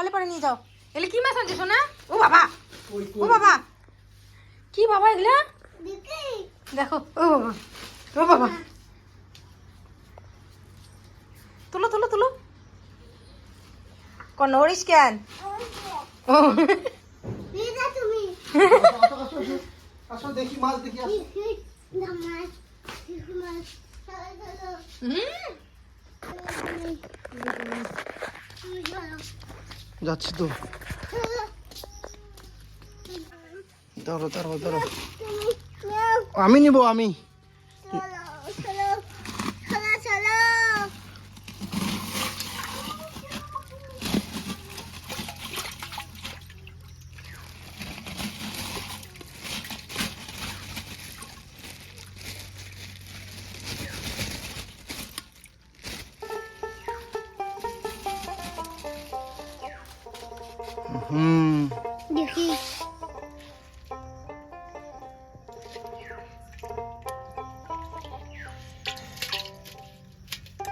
কলে পরে নিয়ে যাও। এলে কি মাছ আনছে শোনা ও বাবা। ও বাবা। কি বাবা এগুলা? দেখো ও বাবা ও বাবা। তুলো তুলো তুলো। কোন নড়িস কেন? ও। আসো দেখি মাছ দেখি আসো। হুম, যাচ্ছি তো। ধরো ধরো ধরো আমি নিব আমি।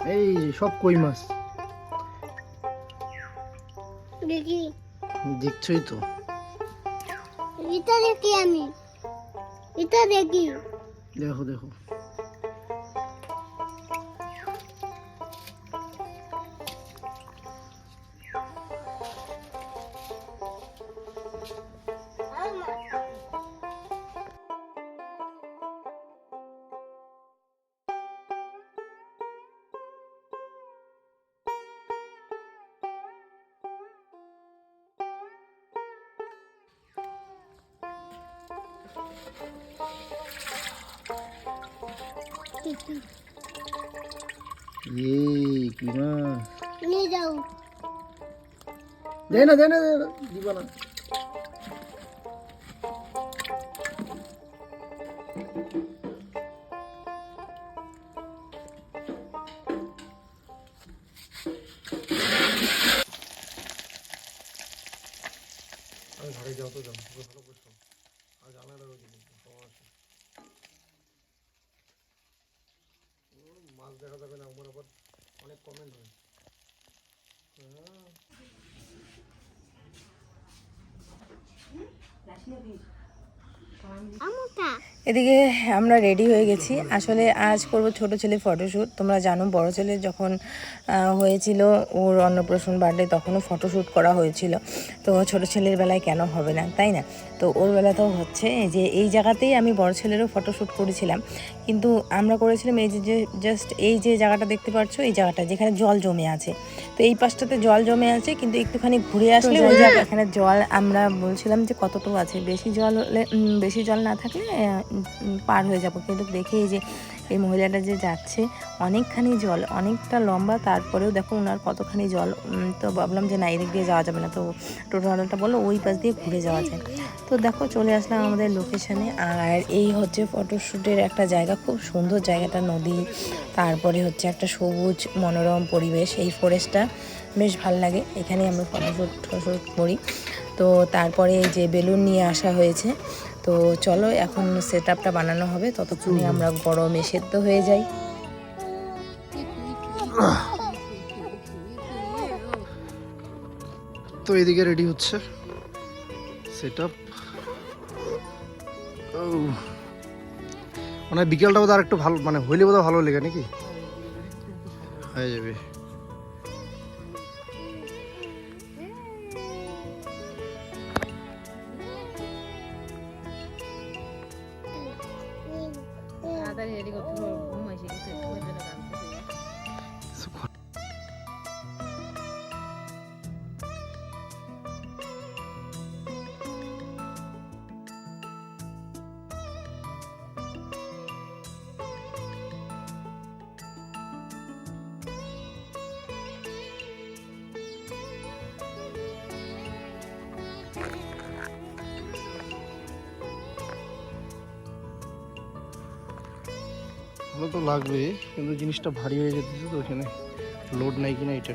এই যে সব কই মাছ? দেখি। দেখছই তো। এটা দেখি আমি। এটা দেখি। দেখো দেখো। এই কি মাছ নিয়ে যাও। দে না দে না দে না আমি ঘরে যাও তো যাও ভালো করছ আজ আলাদা মাছ দেখা যাবে না আমার আবার অনেক এদিকে আমরা রেডি হয়ে গেছি। আসলে আজ করব ছোট ছেলে ফটোশ্যুট তোমরা জানো, বড় ছেলে যখন হয়েছিল ওর অন্নপ্রাশন বার্থডে তখনও ফটোশ্যুট করা হয়েছিল। তো ছোট ছেলের বেলায় কেন হবে না, তাই না? তো ওর বেলাতেও হচ্ছে যে এই জায়গাতেই আমি বড় ছেলেরও ফটোশ্যুট করেছিলাম। কিন্তু আমরা করেছিলাম এই যে জাস্ট এই যে জায়গাটা দেখতে পাচ্ছ, এই জায়গাটা যেখানে জল জমে আছে। তো এই পাশটাতে জল জমে আছে, কিন্তু একটুখানি ঘুরে আসলে ওই জায়গা, এখানে জল আমরা বলছিলাম যে কতটুকু আছে, বেশি জল হলে বেশি জল না থাকলে পার হয়ে যাব। কিন্তু দেখে এই যে এই মহিলাটা যে যাচ্ছে, অনেকখানি জল, অনেকটা লম্বা, তারপরেও দেখো ওনার কতখানি জল তো ভাবলাম যে না, এদিক দিয়ে যাওয়া যাবে না, তো টোটোওয়ালাটা বলল ওই পাশ দিয়ে ঘুরে যাওয়া যায় তো দেখো চলে আসলাম আমাদের লোকেশানে আর এই হচ্ছে ফটোশ্যুটের একটা জায়গা, খুব সুন্দর জায়গাটা, নদী, তারপরে হচ্ছে একটা সবুজ, মনোরম পরিবেশ, এই ফরেস্টটা বেশ ভালো লাগে এখানে আমরা ফটোশ্যুট ফটোশ্যুট করি। তো তারপরে যে বেলুন নিয়ে আসা হয়েছে তো চলো এখন সেট আপটা বানানো হবে। ততক্ষণে আমরা গরমে সেদ্ধ হয়ে যাই। তো এদিকে রেডি হচ্ছে। সেট আপ মানে বিকেলটা বোধহয় আর একটু ভালো মানে হইলে বোধহয় ভালো লেগে নাকি? হয়ে যাবে। ভালো তো লাগবে কিন্তু জিনিসটা ভারী হয়ে যেতেছে তো ওখানে লোড নাই কিনা এটা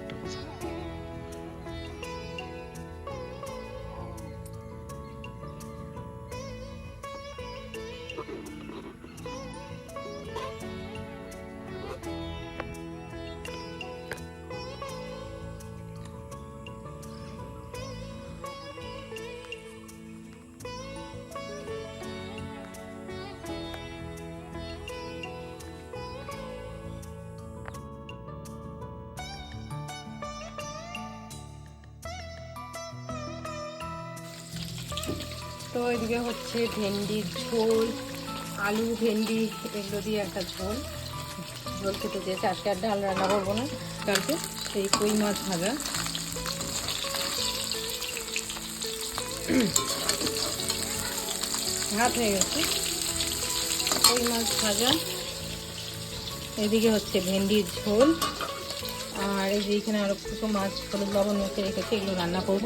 তো এদিকে হচ্ছে ভেন্ডির ঝোল, আলু, ভেন্ডি এগুলো দিয়ে একটা ঝোল। ঝোল খেতে চেয়েছে আজকে আর ডাল রান্না করব না, কালকে সেই কই মাছ ভাজা। ভাত হয়ে গেছে। কই মাছ ভাজা। এদিকে হচ্ছে ভেন্ডির ঝোল। আর এই যে এখানে আরও কিছু মাছ, হলুদ, লবণ মেখে রেখেছি, এগুলো রান্না করব।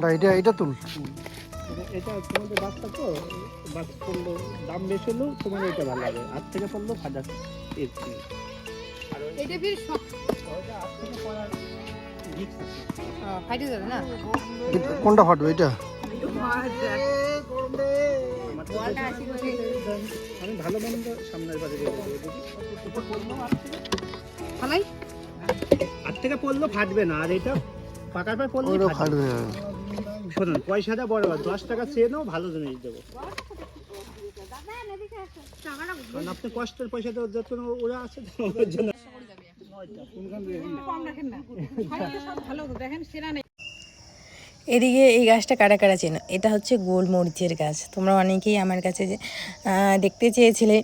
না, এটা এটা তুল। এটা তোমাদের বাচ্চা তো বাস পড়ল দাম বেশি হলেও তোমার এটা ভালো হবে আজ থেকে পড়ল হাজার এটা ফির। ফাইটে যাবে না? কোনটা ফাটবে এটা? আমি ভালো মন্দ সামনের পড়ল আজ থেকে। ফালাই? আজ থেকে পড়ল ফাটবে না। আর এটা পাকার পর পড়লে ফাটবে। ফাটবে শোনুন পয়সাটা বড় কথা, দশ টাকা চেয়ে নাও ভালো জিনিস দেবো। কারণ আপনি কষ্টের পয়সা দেওয়ার জন্য ওরা আছে ওর জন্য। এদিকে এই গাছটা কারা কারা চেনো? এটা হচ্ছে গোলমরিচের গাছ। তোমরা অনেকেই আমার কাছে যে দেখতে চেয়েছিলে।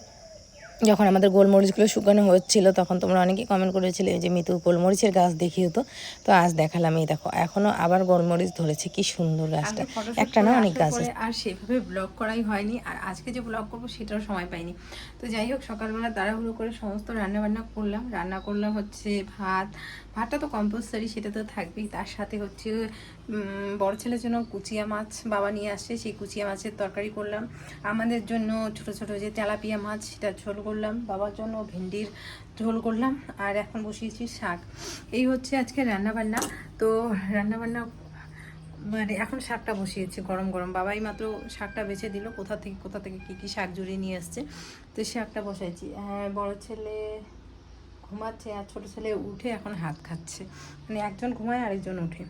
যখন আমাদের গোলমরিচগুলো শুকানো হচ্ছিল তখন তোমরা অনেকেই কমেন্ট করেছিলে যে মিতু গোলমরিচের গাছ দেখিও তো তো আজ দেখালাম এই দেখো এখনও আবার গোলমরিচ ধরেছে কি সুন্দর গাছটা। একটা না অনেক গাছ আছে। আর সেভাবে ব্লগ করাই হয়নি আর আজকে যে ব্লগ করব সেটাও সময় পাইনি। তো যাই হোক সকালবেলা তাড়াহুড়ো করে সমস্ত রান্না বান্না করলাম। রান্না করলাম হচ্ছে ভাত ভাতটা তো কম্পালসারি সেটা তো থাকবেই। তার সাথে হচ্ছে বড় ছেলের জন্য কুচিয়া মাছ বাবা নিয়ে আসছে সেই কুচিয়া মাছের তরকারি করলাম। আমাদের জন্য ছোট ছোট যে তেলাপিয়া মাছ, সেটা ঝোল করলাম। বাবার জন্য ভেন্ডির ঝোল করলাম। আর এখন বসিয়েছি শাক। এই হচ্ছে আজকে রান্নাবান্না। তো রান্নাবান্না মানে এখন শাকটা বসিয়েছি গরম গরম। বাবাই মাত্র শাকটা বেছে দিল, কোথা থেকে কোথা থেকে কী কী শাক জুড়িয়ে নিয়ে আসছে। তো শাকটা বসাইছি। হ্যাঁ বড় ছেলে ঘুমাচ্ছে আর ছোটো ছেলে উঠে এখন হাত খাচ্ছে। মানে একজন ঘুমায়, আরেকজন উঠে।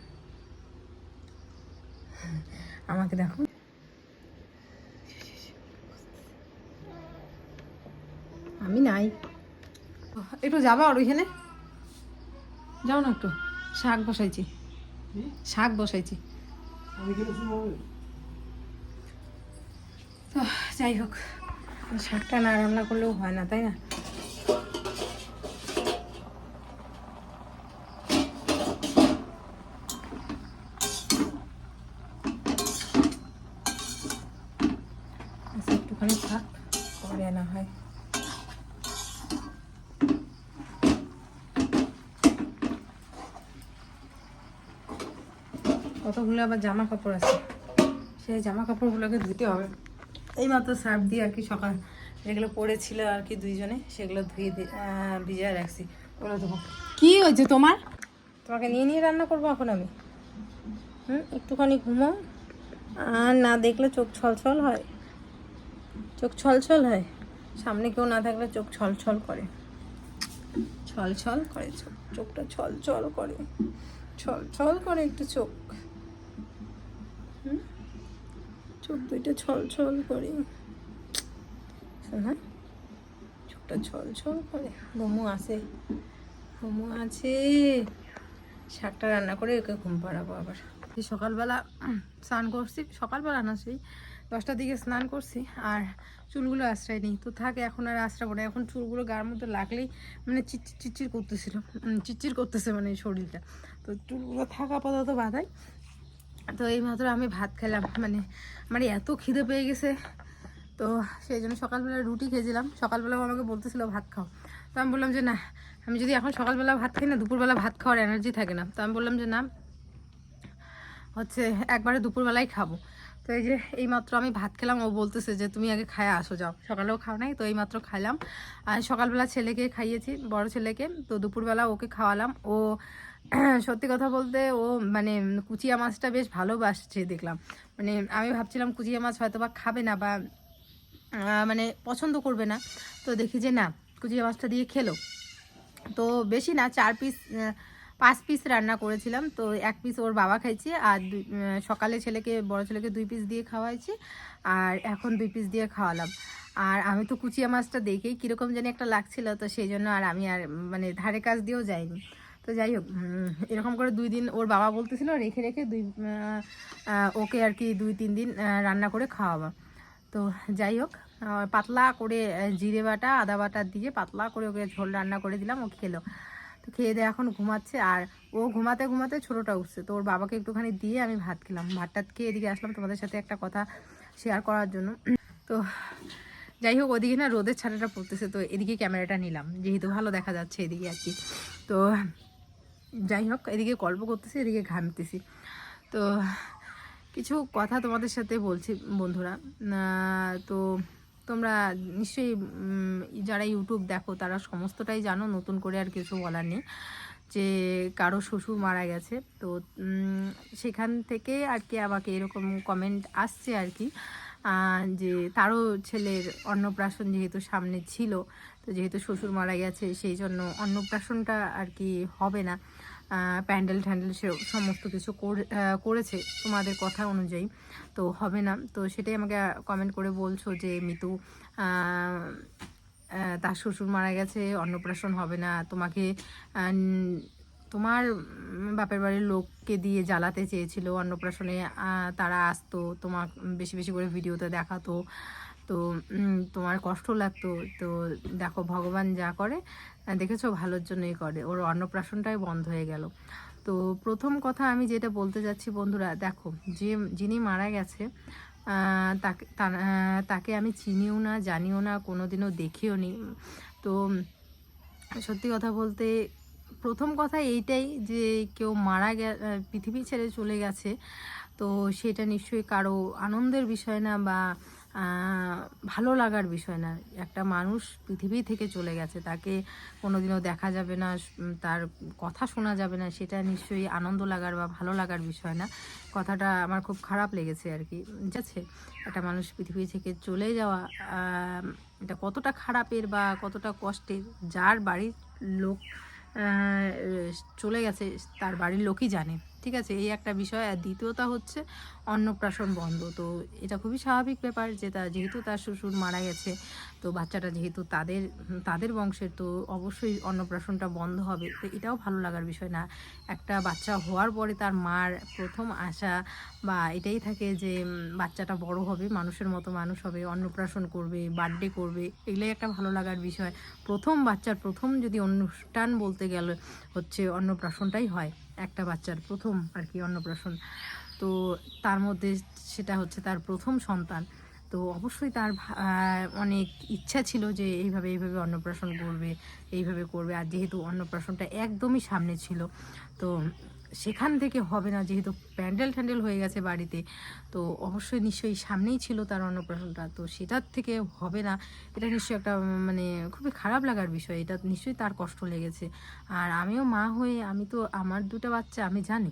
আমাকে দেখো। আমি নাই। একটু যাবা আর ওইখানে? যাও না একটু। শাক বসাইছি। শাক বসাইছি। তো যাই হোক। শাকটা না রান্না করলেও হয় না তাই না আচ্ছা একটুখানি থাক পরে আনা হয় কতগুলো আবার জামা কাপড় আছে? সেই জামা কাপড়গুলোকে ধুতে হবে। এই মাত্র সার্ফ দিয়ে আর কি সকাল যেগুলো পড়েছিল আর কি দুইজনে সেগুলো ধুয়ে ভিজিয়ে রাখছি। ওগুলো দেবো কি হয়েছে তোমার? তোমাকে নিয়ে নিয়ে রান্না করব এখন আমি? হুম একটুখানি ঘুমো আর না দেখলে চোখ ছলছল হয়। চোখ ছলছল হয়? সামনে কেউ না থাকলে চোখ ছলছল করে। ছলছল করে চোখ। চোখটা ছলছল করে। ছলছল করে একটু চোখ হুম? চোখ দুইটা ছলছল করে। শোনা চোখটা ছলছল করে। মোমো আছে। মোমো আছে। শাকটা রান্না করে ওকে ঘুম পাড়াবো আবার। সকালবেলা স্নান করছি। সকালবেলা না, সেই দশটার দিকে স্নান করছি আর চুলগুলো আশ্রয় নেই। তো থাকে, এখন আর আশ্রাবো না। এখন চুলগুলো গার মধ্যে লাগলেই মানে চিচির চিচির করতেছিল। চিচির করতেছে মানে শরীরটা। তো চুলগুলো থাকা, আপাতত বাধাই। তো এই মাত্র আমি ভাত খেলাম। মানে আমার এত খিদে পেয়ে গেছে। তো সেই জন্য সকালবেলা রুটি খেয়েছিলাম। সকালবেলাও আমাকে বলতেছিল, ভাত খাও। তো আমি বললাম যে, না, আমি যদি এখন সকালবেলা ভাত খাই না, দুপুরবেলা ভাত খাওয়ার এনার্জি থাকে না। তো আমি বললাম যে, না, হচ্ছে একবারে দুপুরবেলায় খাব। তো তো এই যে, এইমাত্র আমি ভাত খেলাম। ও বলতেছে যে, তুমি আগে খায় আসো, যাও। সকালেও খাও নাই, তো এইমাত্র খাইলাম। আর সকালবেলা ছেলেকে খাইয়েছি, বড় ছেলেকে। তো দুপুরবেলা ওকে খাওয়ালাম। ও সত্যি কথা বলতে ও মানে কুচিয়া মাছটা বেশ ভালোবাসছে দেখলাম। মানে আমি ভাবছিলাম কুচিয়া মাছ হয়তো বা খাবে না বা মানে পছন্দ করবে না। তো দেখি যে না, কুচিয়া মাছটা দিয়ে খেলো। তো বেশি না, চার পিস পাঁচ পিস রান্না করেছিলাম। তো এক পিস ওর বাবা খাইছে আর সকালে ছেলেকে, বড় ছেলেকে দুই পিস দিয়ে খাওয়াইছি আর এখন দুই পিস দিয়ে খাওয়ালাম। আর আমি তো কুচিয়া মাছটা দেখেই কীরকম জানি একটা লাগছিল, তো সেই জন্য আর আমি আর মানে ধারে কাজ দিয়েও যাইনি। তো যাই হোক এরকম করে দুই দিন ওর বাবা বলতেছিল রেখে রেখে দুই ওকে আর কি দুই, তিন দিন রান্না করে খাওয়াবা। তো যাই হোক পাতলা করে জিরে বাটা, আদা বাটা দিয়ে পাতলা করে ওকে ঝোল রান্না করে দিলাম, ও খেলো। তো খেয়ে দিয়ে এখন ঘুমাচ্ছে, আর ও ঘুমাতে ঘুমাতে ছোটোটা উঠছে। তো ওর বাবাকে একটুখানি দিয়ে আমি ভাত খেলাম। ভাত টাত খেয়ে এদিকে আসলাম তোমাদের সাথে একটা কথা শেয়ার করার জন্য। তো যাই হোক, ওদিকে না রোদের ছাটাটা পড়তেছে, তো এদিকে ক্যামেরাটা নিলাম। যেহেতু ভালো দেখা যাচ্ছে এদিকে আর কি। তো যাই হোক, এদিকে গল্প করতেছি, এদিকে ঘামতেছি তো কিছু কথা তোমাদের সাথে বলছি বন্ধুরা। তো তোমরা নিশ্চয়ই যারা ইউটিউব দেখো, তারা সমস্তটাই জানো, নতুন করে আর কিছু বলার নেই যে কারও শ্বশুর মারা গেছে। তো সেখান থেকে আর কি আমাকে এরকম কমেন্ট আসছে আর কি। যে তারও ছেলের অন্নপ্রাশন যেহেতু সামনে ছিল, তো যেহেতু শ্বশুর মারা গেছে, সেই জন্য অন্নপ্রাশনটা আর কি হবে না। প্যান্ডেল ট্যান্ডেল সে সমস্ত কিছু করেছে তোমাদের কথা অনুযায়ী, তো হবে না। তো সেটাই আমাকে কমেন্ট করে বলছো যে, মিতু তার শ্বশুর মারা গেছে, অন্নপ্রাশন হবে না, তোমাকে তোমার বাপের বাড়ির লোককে দিয়ে জ্বালাতে চেয়েছিল, অন্নপ্রাশনে তারা আসতো, তোমার বেশি বেশি করে ভিডিওতে দেখাতো। তো তোমার কষ্ট লাগতো। তো দেখো, ভগবান যা করে দেখেছ, ভালোর জন্যই করে। ওর অন্নপ্রাশনটাই বন্ধ হয়ে গেল। তো প্রথম কথা আমি যেটা বলতে যাচ্ছি, বন্ধুরা, দেখো, যে, যিনি মারা গেছে তাকে তাকে আমি চিনিও না, জানিও না, কোনোদিনও দেখিও নি। তো সত্যি কথা বলতে প্রথম কথা এইটাই যে কেউ মারা গে পৃথিবী ছেড়ে চলে গেছে, তো সেটা নিশ্চয়ই কারও আনন্দের বিষয় না বা ভালো লাগার বিষয় না। একটা মানুষ পৃথিবী থেকে চলে গেছে, তাকে কোনোদিনও দেখা যাবে না তার কথা শোনা যাবে না, সেটা নিশ্চয়ই আনন্দ লাগার বা ভালো লাগার বিষয় না। কথাটা আমার খুব খারাপ লেগেছে আর কি। যাচ্ছে একটা মানুষ পৃথিবী থেকে চলে যাওয়া এটা কতটা খারাপের বা কতটা কষ্টের, যার বাড়ির লোক চলে গেছে তার বাড়ির লোকই জানে। ঠিক আছে, এই একটা বিষয়। আর দ্বিতীয়টা হচ্ছে অন্নপ্রাশন বন্ধ। তো এটা খুবই স্বাভাবিক ব্যাপার যে তার যেহেতু তার শ্বশুর মারা গেছে, তো বাচ্চাটা যেহেতু তাদের তাদের বংশের, তো অবশ্যই অন্নপ্রাশনটা বন্ধ হবে। তো এটাও ভালো লাগার বিষয় না। একটা বাচ্চা হওয়ার পরে তার মার প্রথম আশা বা এটাই থাকে যে বাচ্চাটা বড় হবে, মানুষের মতো মানুষ হবে, অন্নপ্রাশন করবে বার্থডে করবে, এগুলোই একটা ভালো লাগার বিষয়। প্রথম বাচ্চার প্রথম যদি অনুষ্ঠান বলতে গেলে হচ্ছে অন্নপ্রাশনটাই হয়। একটা বাচ্চার প্রথম আর কি অন্নপ্রাশন। তো তার মধ্যে সেটা হচ্ছে তার প্রথম সন্তান। তো অবশ্যই তার অনেক ইচ্ছা ছিল যে এইভাবে এইভাবে অন্নপ্রাশন করবে, এইভাবে করবে। আর যেহেতু অন্নপ্রাশনটা একদমই সামনে ছিল, তো সেখান থেকে হবে না, যেহেতু প্যান্ডেল ট্যান্ডেল হয়ে গেছে বাড়িতে, তো অবশ্যই নিশ্চয়ই সামনেই ছিল তার অন্নপ্রাশনটা, তো সেটার থেকে হবে না। এটা নিশ্চয়ই একটা মানে খুবই খারাপ লাগার বিষয়, এটা নিশ্চয়ই তার কষ্ট লেগেছে। আর আমিও মা হয়ে, আমি তো আমার দুটা বাচ্চা, আমি জানি।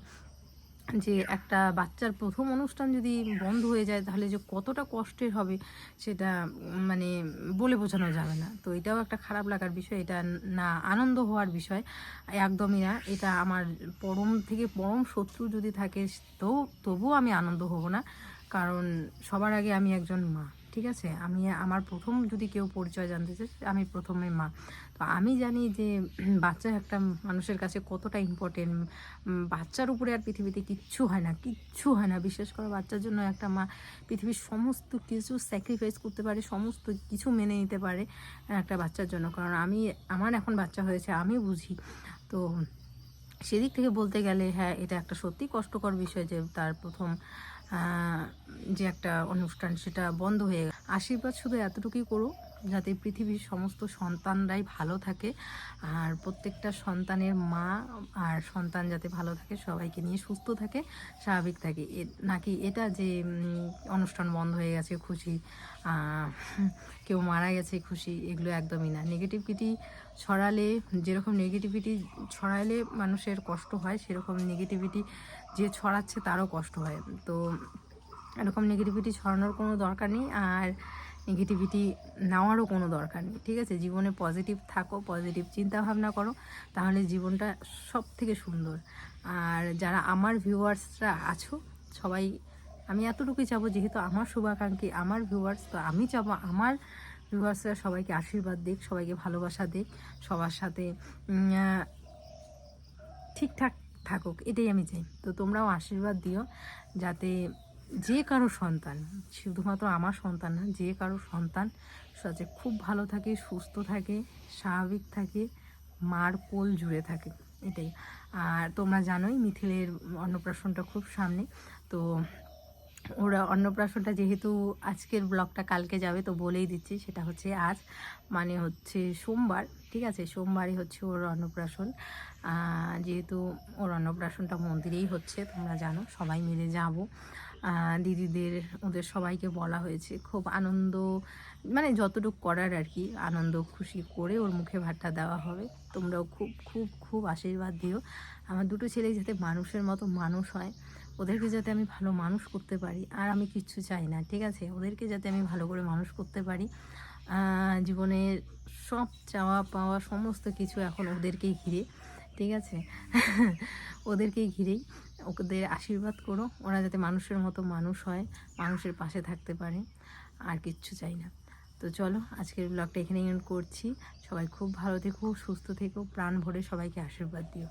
যে একটা বাচ্চার প্রথম অনুষ্ঠান যদি বন্ধ হয়ে যায়, তাহলে যে কতটা কষ্টের হবে সেটা মানে বলে বোঝানো যাবে না। তো এটাও একটা খারাপ লাগার বিষয়, এটা না আনন্দ হওয়ার বিষয়। একদমই না, এটা আমার পরম থেকে পরম শত্রু যদি থাকে, তো তবুও আমি আনন্দ হব না। কারণ সবার আগে আমি একজন মা। ঠিক আছে? আমি, আমার প্রথম যদি কেউ পরিচয় জানতে চাই আমি প্রথমে মা। তো আমি জানি যে বাচ্চা একটা মানুষের কাছে কতটা ইম্পর্টেন্ট বাচ্চার উপরে আর পৃথিবীতে কিচ্ছু হয় না, কিচ্ছু হয় না। বিশেষ করে বাচ্চার জন্য একটা মা পৃথিবীর সমস্ত কিছু স্যাক্রিফাইস করতে পারে, সমস্ত কিছু মেনে নিতে পারে একটা বাচ্চার জন্য। কারণ আমি, আমার এখন বাচ্চা হয়েছে, আমি বুঝি। তো সেদিক থেকে বলতে গেলে হ্যাঁ এটা একটা সত্যি কষ্টকর বিষয় যে তার প্রথম যে একটা অনুষ্ঠান সেটা বন্ধ হয়ে আশীর্বাদ শুধু এতটুকুই করো যাতে পৃথিবীর সমস্ত সন্তানরাই ভালো থাকে আর প্রত্যেকটা সন্তানের মা আর সন্তান যাতে ভালো থাকে, সবাইকে নিয়ে সুস্থ থাকে, স্বাভাবিক থাকে। নাকি এটা যে অনুষ্ঠান বন্ধ হয়ে গেছে, খুশি কেউ মারা গেছে, খুশি, এগুলো একদমই না। নেগেটিভিটি ছড়ালে, যেরকম নেগেটিভিটি ছড়ালে মানুষের কষ্ট হয়, সেরকম নেগেটিভিটি যে ছড়াচ্ছে তারও কষ্ট হয়। তো, এরকম নেগেটিভিটি ছড়ানোর কোনো দরকার নেই। আর নেগেটিভিটি নেওয়ারও কোনো দরকার নেই, ঠিক আছে? জীবনে পজিটিভ থাকো পজিটিভ চিন্তা ভাবনা করো, তাহলে জীবনটা সব থেকে সুন্দর। আর যারা আমার ভিউয়ার্সরা আছো, সবাই, আমি এতটুকুই চাবো, যেহেতু আমার শুভাকাঙ্ক্ষী, আমার ভিউয়ার্স তো আমি চাবো আমার ভিউয়ার্সরা সবাইকে আশীর্বাদ দিক, সবাইকে ভালোবাসা দিক, সবার সাথে ঠিকঠাক থাকুক, এটাই আমি চাই। তো তোমরাও আশীর্বাদ দিও, যাতে যে কারও সন্তান, শুধুমাত্র আমার সন্তান না, যে কারও সন্তান যাতে খুব ভালো থাকে, সুস্থ থাকে, স্বাভাবিক থাকে, মার কোল জুড়ে থাকে, এটাই। আর তোমরা জানোই মিথিলের অন্নপ্রাশনটা খুব সামনে, তো ওরা অন্নপ্রাশনটা যেহেতু আজকের ব্লগটা কালকে যাবে, তো বলেই দিচ্ছি, সেটা হচ্ছে আজ মানে হচ্ছে সোমবার, ঠিক আছে? সোমবারই হচ্ছে ওর অন্নপ্রাশন। যেহেতু ওর অন্নপ্রাশনটা মন্দিরেই হচ্ছে, তোমরা জানো, সবাই মিলে যাব। দিদিদের, ওদের সবাইকে বলা হয়েছে। খুব আনন্দ মানে যতটুকু করার আর কি, আনন্দ, খুশি করে ওর মুখে ভাতটা দেওয়া হবে। তোমরাও খুব খুব খুব আশীর্বাদ দিও। আমার দুটো ছেলে যাতে মানুষের মতো মানুষ হয়, ওদেরকে যাতে আমি ভালো মানুষ করতে পারি, আর আমি কিচ্ছু চাই না, ঠিক আছে? ওদেরকে যাতে আমি ভালো করে মানুষ করতে পারি জীবনের সব চাওয়া পাওয়া সমস্ত কিছু এখন ওদেরকেই ঘিরে, ঠিক আছে? ওদেরকেই ঘিরেই। ওদের আশীর্বাদ করো। ওরা যাতে মানুষের মতো মানুষ হয়, মানুষের পাশে থাকতে পারে, আর কিচ্ছু চাই না। তো চলো, আজকের ব্লগটা এখানে করছি। সবাই খুব ভালো থেকো, সুস্থ থেকো, প্রাণ ভরে সবাইকে আশীর্বাদ দিও।